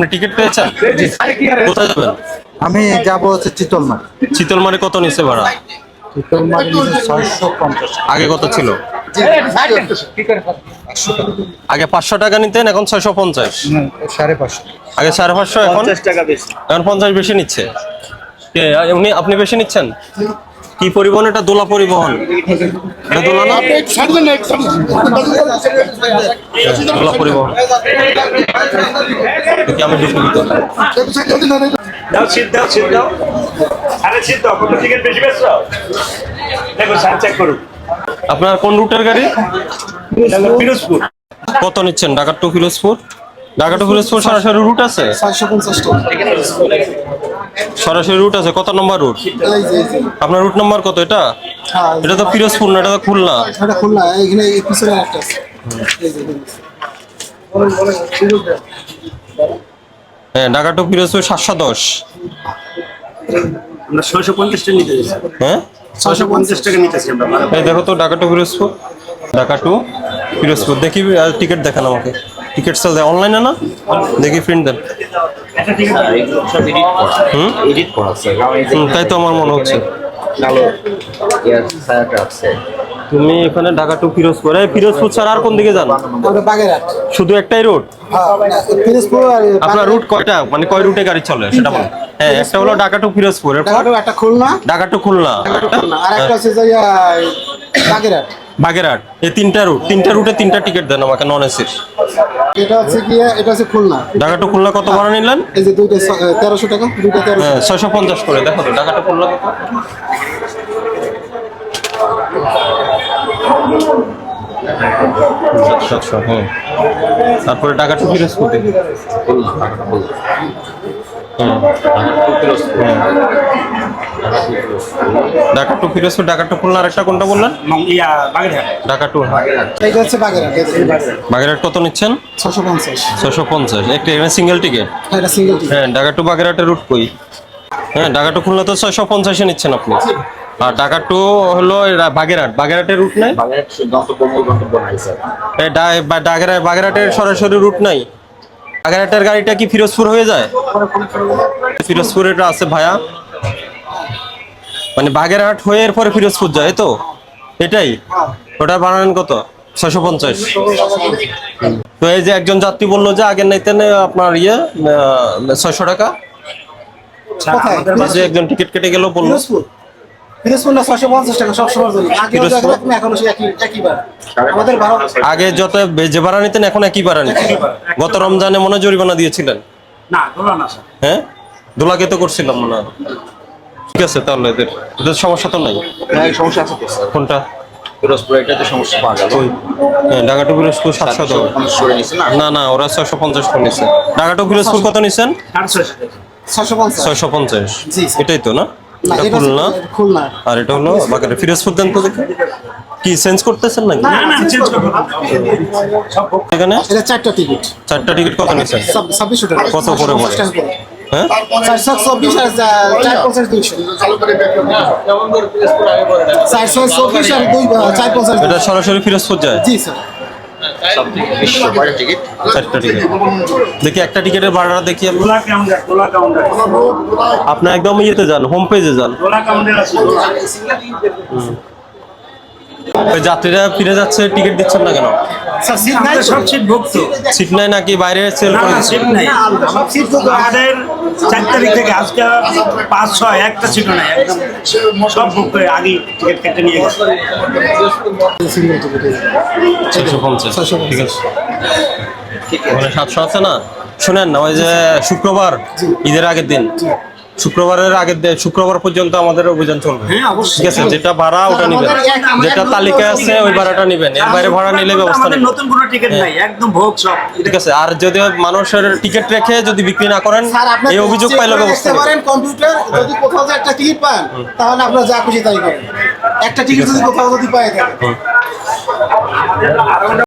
আপনি টিকিট পেয়েছেন? কোথায় যাবেন? আমি যাব হচ্ছে চিতলমার। চিতলমারি কত নিচ্ছে ভাড়া? চিতলমারি ছয়শো পঞ্চাশ আগে কত ছিল? আগে পাঁচশো টাকা নিতেন এখন ছয়শো পঞ্চাশ। সাড়ে পাঁচশো। আগে সাড়ে পাঁচশো এখন? এখন পঞ্চাশ বেশি নিচ্ছে। উনি আপনি বেশি নিচ্ছেন? কি পরিবহন? এটা দোলা পরিবহন। এটা দোলা না? দোলা পরিবহন। আমি ঢুকি দাও সিট দাও সিট দাও। আরে সিট দাও কোনো টিকিট বেশি বেশ দেখো স্যার চেক করুন আপনার কোন রুটের গাড়ি? পিরোজপুর। কত নিচ্ছেন? ঢাকা টু ফিরোজপুর ঢাকা টু ফিরোজপুর সরাসরি রুট আছে? ছয়শো পঞ্চাশ টাকা সরাসরি রুট আছে কত নম্বর রুট। আপনার রুট নম্বর কত এটা? হ্যাঁ এটা তো ফিরোজপুর না এটা তো খুলনা। এটা খুলনা এখানে পিছনে একটা আছে। এই যে, এই যে। হ্যাঁ ঢাকা টু ফিরোজপুর সাতশো দশ। আমরা ছয়শো নিতে হ্যাঁ? ছয়শো পঞ্চাশ টাকা নিতেছি আমরা। এই দেখো তো ঢাকা টু ফিরোজপুর ঢাকা টু ফিরোজপুর দেখি টিকিট দেখান আমাকে। টিকিট সেল দেয় অনলাইনে না? দেখি প্রিন্ট দেন। একটা টিকিট সব এডিট করা। হুম? এডিট করা আছে। কারণ এই যে হুম, তাই তো আমার মনে হচ্ছে। তুমি এখানে ঢাকা টু ফিরোজপুর। এই ফিরোজপুর ছাড়া আর কোন দিকে যান? শুধু একটাই রুট হ্যাঁ আর আপনার রুট কয়টা? মানে কয় রুটে গাড়ি চলে? সেটা বলুন হ্যাঁ একটা হলো ঢাকা টু ফিরোজপুর। একটা খুলনা। ঢাকা টু খুলনা। আর একটা হচ্ছে বাগেরহাট। বাগেরহাট। এই তিনটা রুট তিনটা রুটে তিনটা টিকিট দেন আমাকে নন এসির এটা হচ্ছে গিয়ে এটা হচ্ছে খুলনা। ঢাকা টু খুলনা কত ভাড়া নিলেন? এই যে দুইটা তেরোশো টাকা দুইটা তেরোশো হ্যাঁ ছয়শো পঞ্চাশ করে দেখো তো ঢাকা টু খুলনা কত? সাতশো হ্যাঁ। তারপরে ঢাকা টু ফিরোজপুর খুলনা ঢাকা খুলনা। হুম। ঢাকা টু ফিরোজপুর ঢাকা টু খুলনা আর একটা কোনটা বললেন? বাগেরহাট। ঢাকা টু এটা হচ্ছে বাগেরহাট এই যে, বাগেরহাট। কত নিচ্ছেন? ছশো পঞ্চাশ। ছশো পঞ্চাশ। একটা এখানে সিঙ্গেল টিকিট হ্যাঁ, হ্যাঁ ঢাকা টু বাগেরহাটের রুট কই? হ্যাঁ ঢাকা টু খুলনা তো ছয়শো পঞ্চাশে নিচ্ছেন আপনি। আর ঢাকা টু হলো বাগেরহাট। বাগেরহাটের রুট নাই? বাগেরহাট গন্তব্য মূল গন্তব্য নাই স্যার এই ডা- বা- বাগেরহাট বাগেরহাটের সরাসরি রুট নাই? বাগেরহাটের গাড়িটা কি ফিরোজপুর হয়ে যায়? ফিরোজপুর এটা আছে ভায়া। মানে বাগেরহাট হয়ে এরপরে ফিরোজপুর যায় তো? এটাই। ওটা বানান কত? ছয়শো পঞ্চাশ। তো এই যে একজন যাত্রী বলল যে আগের নাইতেন আপনার ইয়ে ছয়শো টাকা। যে একজন টিকিট কেটে গেল বলল। আগে যত যে ভাড়া নিতেন এখন একই ভাড়া নিতেন। গত রমজানে মনে জরিমানা দিয়েছিলেন। হ্যাঁ? দোলাকে তো করছিলাম মনে হয়। ঠিক আছে তাহলে এদের এদের সমস্যা তো নাই। এই সমস্যা আছে তো। কোনটা? ফিরোজপুর এটাতে সমস্যা পাওয়া গেল। হ্যাঁ ঢাকা টু পিরোজপুর সাতশো না? না ওরা ছয়শো পঞ্চাশ করে নিচ্ছে ঢাকা টু পিরোজপুর কত নিচ্ছেন ছয়শো পঞ্চাশ। এটাই তো না? খুলনা? খুলনা। আর এটা হলো বাগেরহাট ফিরোজপুর দেন তো দেখি। কি চেঞ্জ করতেছেন নাকি? এখানে? চারটা টিকিট। চারটা টিকিট কত নিচ্ছেন কত করে? হ্যাঁ? চারশো চব্বিশ আর চার পঞ্চাশ দুইশো। চারশো চব্বিশ আর দুই চার পঞ্চাশ এটা সরাসরি ফিরোজপুর যায়? জি স্যার। দেখি একটা টিকিটের ভাড়াটা দেখি আপনি একদম ইয়েতে যান হোম পেজে যান। যাত্রীরা ফিরে যাচ্ছে টিকিট দিচ্ছেন না কেন? স্যার সিট নাই সব সিট ভুক্ত। সিট নাই নাকি? বাইরে সেল করে চার তারিখ থেকে আজকে পাঁচ, ছয়, একটা সিটও নাই। একদম সব বুক করে আগেই টিকিট কেটে নিয়ে গেছে। ছশো পঞ্চাশ। ঠিক আছে। ওখানে সাতশো আছে না? শুনেন না ওই যে শুক্রবার, ঈদের আগের দিন। শুক্রবারের আগের দিন শুক্রবার পর্যন্ত আমাদের অভিযান চলবে। হ্যাঁ, ঠিক আছে যেটা ভাড়া ওটা নিবেন। যেটা তালিকায় আছে ওই ভাড়াটা নিবেন। এর বাইরে ভাড়া নিলে ব্যবস্থা নেই নতুন কোনো টিকিট নাই একদম ভোগ সব। ঠিক আছে আর যদি মানুষের টিকিট রেখে যদি বিক্রি না করেন এই অভিযোগ পাইলে ব্যবস্থা পারেন কম্পিউটার যদি কোথাও যে একটা টিকিট পান তাহলে আপনার যা খুশি তাই করেন। একটা টিকিট যদি কোথাও যদি পাই থাকেন